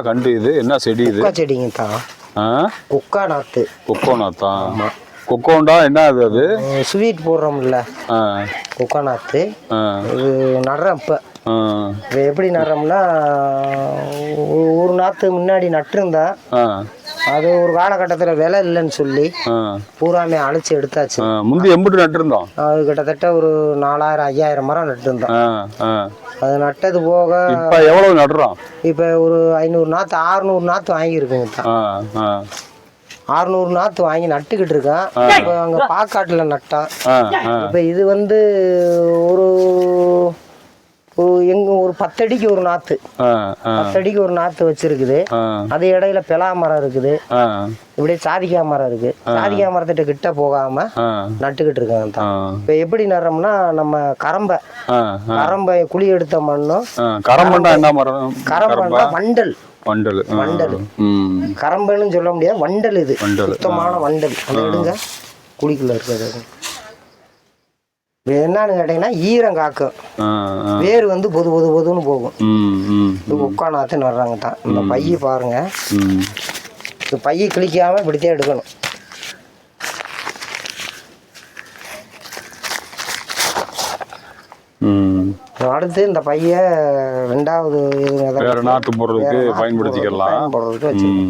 கண்டு இது? என்ன செடி இது? குக்கா செடிங்க தான் குக்கா நாத்து. கொக்கோனாத்தா கொக்கோண்டா? என்ன அது? அது ஸ்வீட் போடுறோம்ல. குக்கா நாத்து இது நடுறேன் இப்போ இது எப்படி நடுறோம்னா ஒரு- நாற்று முன்னாடி நட்டிருந்தேன் அது ஒரு காலகட்டத்தில் விலை இல்லைன்னு சொல்லி பூராமே அழைச்சி எடுத்தாச்சு. முந்தி எம்பிட்டு நட்டுருந்தோம் அது கிட்டத்தட்ட ஒரு நாலாயிரம் ஐயாயிரம் மரம் நட்டுருந்தோம். அது நட்டது போக இப்போ எவ்வளவு நடுறோம்? இப்போ ஒரு ஐநூறு நாற்று ஆறுநூறு நாற்று வாங்கியிருக்குங்க ஆறுநூறு நாற்று வாங்கி நட்டுக்கிட்டு இருக்கேன். இப்போ அங்கே பாக்காட்டில் நட்டான். இப்போ இது வந்து ஒரு எங்க ஒரு பத்தடிக்கு ஒரு ஆ பத்தடிக்கு ஒரு நாற்று வச்சிருக்குது. அது இடையில பெலா மரம் இருக்குது. இப்படியே சாதிக்கா மரம் இருக்கு. சாதிக்கா மரத்திட்ட கிட்ட போகாம நட்டுக்கிட்டு இருக்காங்க தான். இப்போ எப்படி நடுறோம்னா நம்ம கரம்பை கரம்பை குழி எடுத்த மண்ணும் கரம்பண்டா என்ன மரம்? கரம்பைன்னா வண்டல். வண்டல். வண்டல். கரம்பைன்னு சொல்ல முடியாது வண்டல் இது. சுத்தமான வண்டல். அதை எடுங்க குழிக்குள்ள இருக்கிறது. என்னன்னு கேட்டீங்கன்னா ஈரம் காக்கும் வேர் வந்து பொது பொது பொதுன்னு போகும். ம் ம் இது உட்காநாத்து நடுறாங்க தான் இந்த பைய பாருங்க. இந்த பைய கிழிக்காம இப்படித்தான் எடுக்கணும். அடுத்து இந்த பைய ரெண்டாவது வேற நாட்டு போடுறதுக்கு பயன்படுத்திக்கலாம்.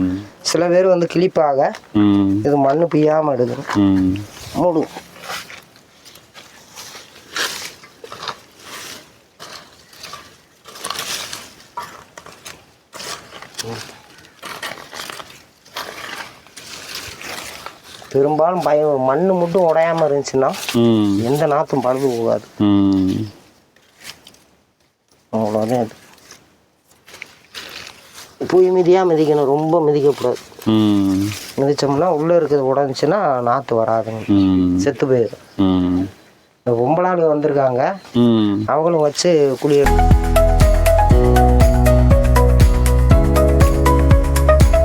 ம். சில பேர் வந்து கிளிப்பாக இது மண்ணு பிய்யாம எடுக்கணும் ம். மூடு. பெரும்பாலும் பய மண் மட்டும் உடையாம இருந்துச்சுன்னா எந்த நாற்றும் பழுது போகாது. அவ்வளோதான் இது புய் மிதியாக மிதிக்கணும் ரொம்ப மிதிக்கக்கூடாது. மிதிச்சோம்னா உள்ளே இருக்கிறது உடஞ்சின்னா நாற்று வராதுங்க. செத்து போயிடும். இந்த பொம்பளாளுங்க வந்திருக்காங்க. அவங்களும் வச்சு எடுத்து